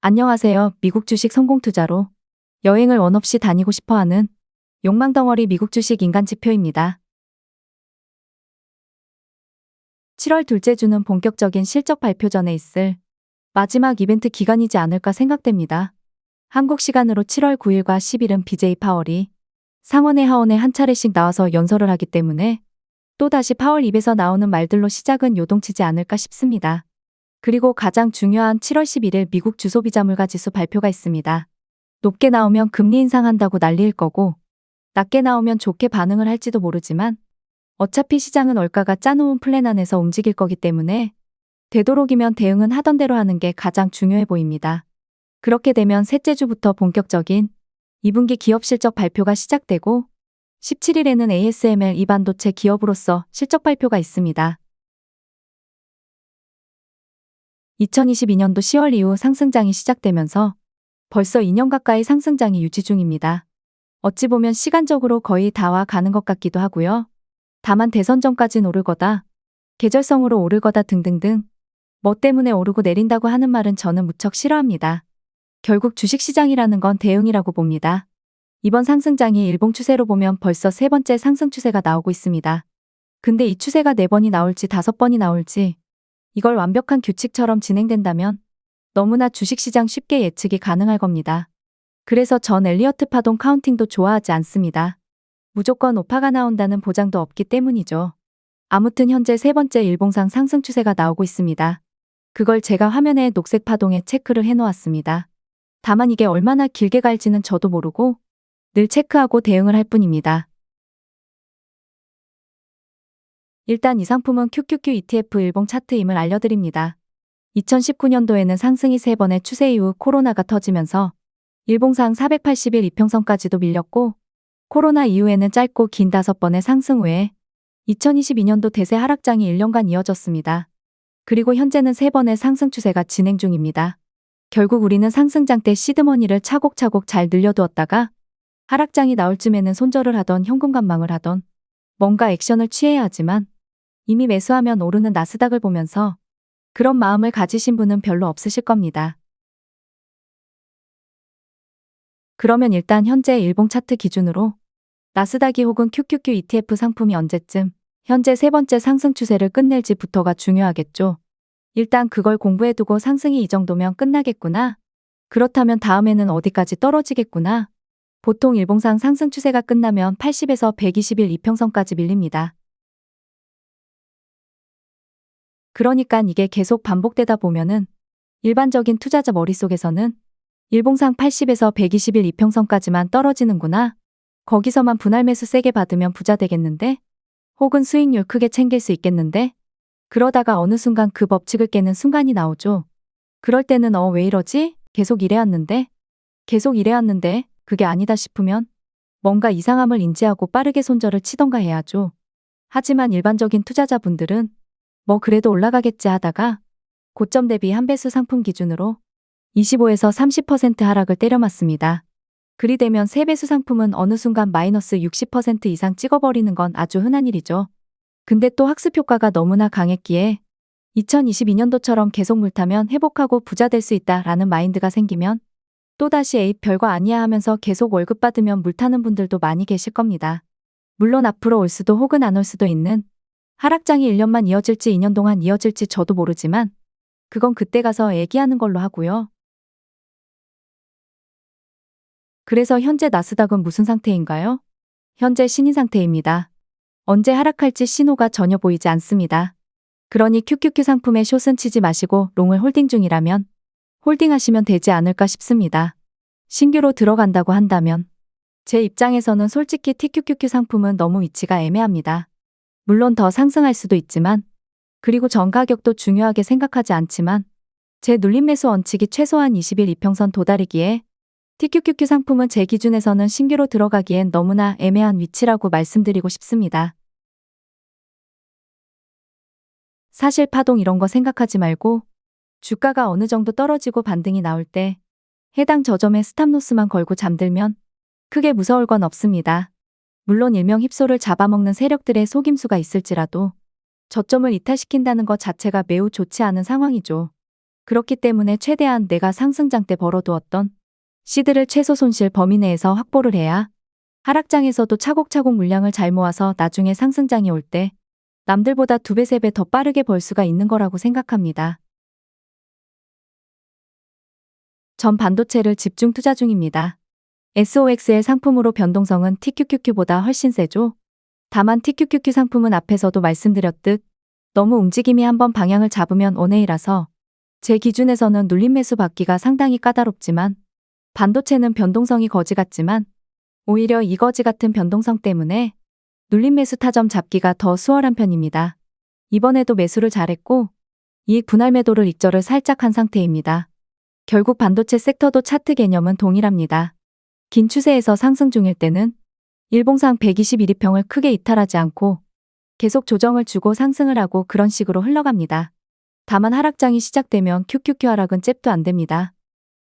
안녕하세요. 미국 주식 성공 투자로 여행을 원 없이 다니고 싶어 하는 욕망 덩어리 미국 주식 인간 지표입니다. 7월 둘째 주는 본격적인 실적 발표 전에 있을 마지막 이벤트 기간이지 않을까 생각됩니다. 한국 시간으로 7월 9일과 10일은 BJ 파월이 상원의 하원에 한 차례씩 나와서 연설을 하기 때문에 또다시 파월 입에서 나오는 말들로 시작은 요동치지 않을까 싶습니다. 그리고 가장 중요한 7월 11일 미국 주소비자 물가 지수 발표가 있습니다. 높게 나오면 금리 인상한다고 난리일 거고, 낮게 나오면 좋게 반응을 할지도 모르지만, 어차피 시장은 월가가 짜놓은 플랜 안에서 움직일 거기 때문에, 되도록이면 대응은 하던 대로 하는 게 가장 중요해 보입니다. 그렇게 되면 셋째 주부터 본격적인 2분기 기업 실적 발표가 시작되고, 17일에는 ASML 이 반도체 기업으로서 실적 발표가 있습니다. 2022년도 10월 이후 상승장이 시작되면서 벌써 2년 가까이 상승장이 유지 중입니다. 어찌 보면 시간적으로 거의 다 와 가는 것 같기도 하고요. 다만 대선 전까진 오를 거다, 계절성으로 오를 거다 등등등 뭐 때문에 오르고 내린다고 하는 말은 저는 무척 싫어합니다. 결국 주식시장이라는 건 대응이라고 봅니다. 이번 상승장이 일봉 추세로 보면 벌써 세 번째 상승 추세가 나오고 있습니다. 근데 이 추세가 네 번이 나올지 다섯 번이 나올지 이걸 완벽한 규칙처럼 진행된다면 너무나 주식시장 쉽게 예측이 가능할 겁니다. 그래서 전 엘리어트 파동 카운팅도 좋아하지 않습니다. 무조건 오파가 나온다는 보장도 없기 때문이죠. 아무튼 현재 세 번째 일봉상 상승 추세가 나오고 있습니다. 그걸 제가 화면에 녹색 파동에 체크를 해놓았습니다. 다만 이게 얼마나 길게 갈지는 저도 모르고 늘 체크하고 대응을 할 뿐입니다. 일단 이 상품은 QQQ ETF 일봉 차트임을 알려드립니다. 2019년도에는 상승이 3번의 추세 이후 코로나가 터지면서 일봉상 480일 이평선까지도 밀렸고 코로나 이후에는 짧고 긴 5번의 상승 후에 2022년도 대세 하락장이 1년간 이어졌습니다. 그리고 현재는 3번의 상승 추세가 진행 중입니다. 결국 우리는 상승장 때 시드머니를 차곡차곡 잘 늘려두었다가 하락장이 나올 쯤에는 손절을 하던 현금 감망을 하던 뭔가 액션을 취해야 하지만 이미 매수하면 오르는 나스닥을 보면서 그런 마음을 가지신 분은 별로 없으실 겁니다. 그러면 일단 현재 일봉 차트 기준으로 나스닥이 혹은 QQQ ETF 상품이 언제쯤 현재 세 번째 상승 추세를 끝낼지부터가 중요하겠죠. 일단 그걸 공부해두고 상승이 이 정도면 끝나겠구나. 그렇다면 다음에는 어디까지 떨어지겠구나. 보통 일봉상 상승 추세가 끝나면 80에서 120일 이평선까지 밀립니다. 그러니까 이게 계속 반복되다 보면은 일반적인 투자자 머릿속에서는 일봉상 80에서 120일 이평선까지만 떨어지는구나. 거기서만 분할 매수 세게 받으면 부자 되겠는데? 혹은 수익률 크게 챙길 수 있겠는데? 그러다가 어느 순간 그 법칙을 깨는 순간이 나오죠. 그럴 때는 어 왜 이러지? 계속 이래왔는데? 계속 이래왔는데 그게 아니다 싶으면 뭔가 이상함을 인지하고 빠르게 손절을 치던가 해야죠. 하지만 일반적인 투자자분들은 뭐 그래도 올라가겠지 하다가 고점 대비 한 배수 상품 기준으로 25에서 30% 하락을 때려맞습니다. 그리 되면 3배수 상품은 어느 순간 마이너스 60% 이상 찍어버리는 건 아주 흔한 일이죠. 근데 또 학습 효과가 너무나 강했기에 2022년도처럼 계속 물타면 회복하고 부자 될 수 있다라는 마인드가 생기면 또다시 에잇 별거 아니야 하면서 계속 월급 받으면 물타는 분들도 많이 계실 겁니다. 물론 앞으로 올 수도 혹은 안 올 수도 있는 하락장이 1년만 이어질지 2년 동안 이어질지 저도 모르지만 그건 그때 가서 얘기하는 걸로 하고요. 그래서 현재 나스닥은 무슨 상태인가요? 현재 신인 상태입니다. 언제 하락할지 신호가 전혀 보이지 않습니다. 그러니 QQQ 상품에 숏은 치지 마시고 롱을 홀딩 중이라면 홀딩하시면 되지 않을까 싶습니다. 신규로 들어간다고 한다면 제 입장에서는 솔직히 TQQQ 상품은 너무 위치가 애매합니다. 물론 더 상승할 수도 있지만 그리고 전 가격도 중요하게 생각하지 않지만 제 눌림 매수 원칙이 최소한 20일 이평선 도달이기에 TQQQ 상품은 제 기준에서는 신규로 들어가기엔 너무나 애매한 위치라고 말씀드리고 싶습니다. 사실 파동 이런 거 생각하지 말고 주가가 어느 정도 떨어지고 반등이 나올 때 해당 저점에 스탑로스만 걸고 잠들면 크게 무서울 건 없습니다. 물론 일명 힙소를 잡아먹는 세력들의 속임수가 있을지라도 저점을 이탈시킨다는 것 자체가 매우 좋지 않은 상황이죠. 그렇기 때문에 최대한 내가 상승장 때 벌어두었던 시드를 최소 손실 범위 내에서 확보를 해야 하락장에서도 차곡차곡 물량을 잘 모아서 나중에 상승장이 올 때 남들보다 두 배, 세 배 더 빠르게 벌 수가 있는 거라고 생각합니다. 전 반도체를 집중 투자 중입니다. SOXL 상품으로 변동성은 TQQQ보다 훨씬 세죠. 다만 TQQQ 상품은 앞에서도 말씀드렸듯 너무 움직임이 한번 방향을 잡으면 원웨이라서 제 기준에서는 눌림 매수 받기가 상당히 까다롭지만 반도체는 변동성이 거지 같지만 오히려 이 거지 같은 변동성 때문에 눌림 매수 타점 잡기가 더 수월한 편입니다. 이번에도 매수를 잘했고 이익 분할 매도를 익절을 살짝 한 상태입니다. 결국 반도체 섹터도 차트 개념은 동일합니다. 긴 추세에서 상승 중일 때는 일봉상 121위평을 크게 이탈하지 않고 계속 조정을 주고 상승을 하고 그런 식으로 흘러갑니다. 다만 하락장이 시작되면 QQQ 하락은 잽도 안 됩니다.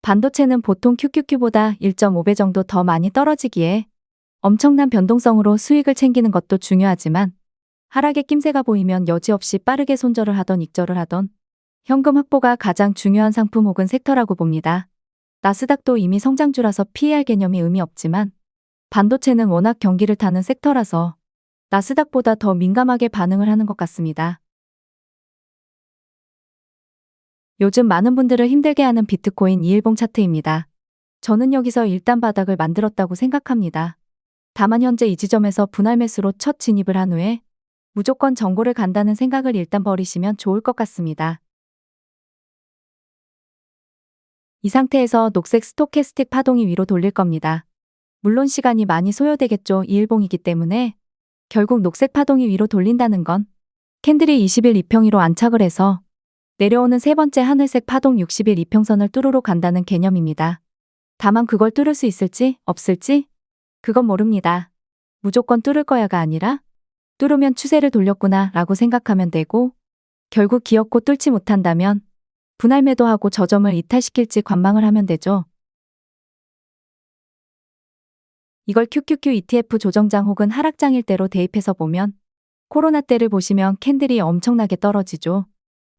반도체는 보통 QQQ보다 1.5배 정도 더 많이 떨어지기에 엄청난 변동성으로 수익을 챙기는 것도 중요하지만 하락의 낌새가 보이면 여지없이 빠르게 손절을 하던 익절을 하던 현금 확보가 가장 중요한 상품 혹은 섹터라고 봅니다. 나스닥도 이미 성장주라서 PER 개념이 의미 없지만 반도체는 워낙 경기를 타는 섹터라서 나스닥보다 더 민감하게 반응을 하는 것 같습니다. 요즘 많은 분들을 힘들게 하는 비트코인 이일봉 차트입니다. 저는 여기서 일단 바닥을 만들었다고 생각합니다. 다만 현재 이 지점에서 분할 매수로 첫 진입을 한 후에 무조건 정고를 간다는 생각을 일단 버리시면 좋을 것 같습니다. 이 상태에서 녹색 스토캐스틱 파동이 위로 돌릴 겁니다. 물론 시간이 많이 소요되겠죠. 이일봉이기 때문에 결국 녹색 파동이 위로 돌린다는 건 캔들이 20일 이평위로 안착을 해서 내려오는 세 번째 하늘색 파동 60일 이평선을 뚫으러 간다는 개념입니다. 다만 그걸 뚫을 수 있을지 없을지 그건 모릅니다. 무조건 뚫을 거야가 아니라 뚫으면 추세를 돌렸구나 라고 생각하면 되고 결국 기었고 뚫지 못한다면 분할 매도하고 저점을 이탈시킬지 관망을 하면 되죠. 이걸 QQQ ETF 조정장 혹은 하락장일 때로 대입해서 보면 코로나 때를 보시면 캔들이 엄청나게 떨어지죠.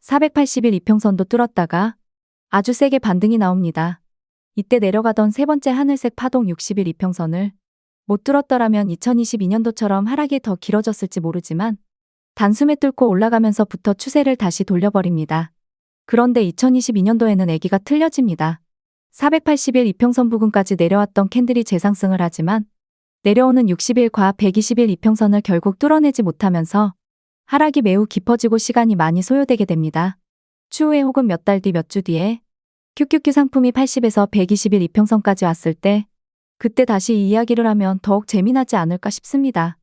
480일 이평선도 뚫었다가 아주 세게 반등이 나옵니다. 이때 내려가던 세 번째 하늘색 파동 60일 이평선을 못 뚫었더라면 2022년도처럼 하락이 더 길어졌을지 모르지만 단숨에 뚫고 올라가면서부터 추세를 다시 돌려버립니다. 그런데 2022년도에는 애기가 틀려집니다. 480일 이평선 부근까지 내려왔던 캔들이 재상승을 하지만 내려오는 60일과 120일 이평선을 결국 뚫어내지 못하면서 하락이 매우 깊어지고 시간이 많이 소요되게 됩니다. 추후에 혹은 몇 달 뒤 몇 주 뒤에 QQQ 상품이 80에서 120일 이평선까지 왔을 때 그때 다시 이 이야기를 하면 더욱 재미나지 않을까 싶습니다.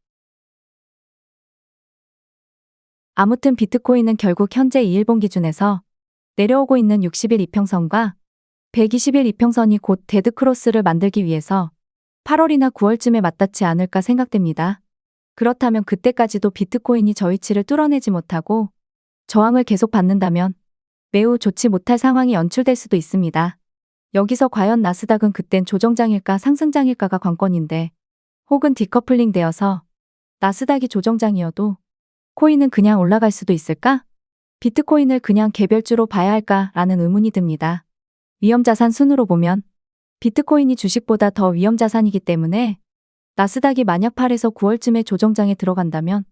아무튼 비트코인은 결국 현재 2일봉 기준에서 내려오고 있는 60일 이평선과 120일 이평선이 곧 데드크로스를 만들기 위해서 8월이나 9월쯤에 맞닿지 않을까 생각됩니다. 그렇다면 그때까지도 비트코인이 저위치를 뚫어내지 못하고 저항을 계속 받는다면 매우 좋지 못할 상황이 연출될 수도 있습니다. 여기서 과연 나스닥은 그땐 조정장일까 상승장일까가 관건인데 혹은 디커플링 되어서 나스닥이 조정장이어도 코인은 그냥 올라갈 수도 있을까? 비트코인을 그냥 개별주로 봐야 할까라는 의문이 듭니다. 위험자산 순으로 보면 비트코인이 주식보다 더 위험자산이기 때문에 나스닥이 만약 8에서 9월쯤에 조정장에 들어간다면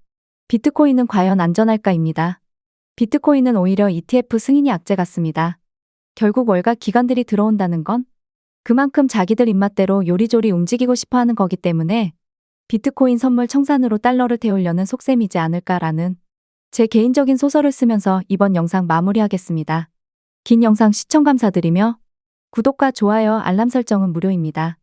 비트코인은 과연 안전할까입니다. 비트코인은 오히려 ETF 승인이 악재 같습니다. 결국 월가 기관들이 들어온다는 건 그만큼 자기들 입맛대로 요리조리 움직이고 싶어 하는 거기 때문에 비트코인 선물 청산으로 달러를 태우려는 속셈이지 않을까라는 제 개인적인 소설을 쓰면서 이번 영상 마무리하겠습니다. 긴 영상 시청 감사드리며 구독과 좋아요 알람 설정은 무료입니다.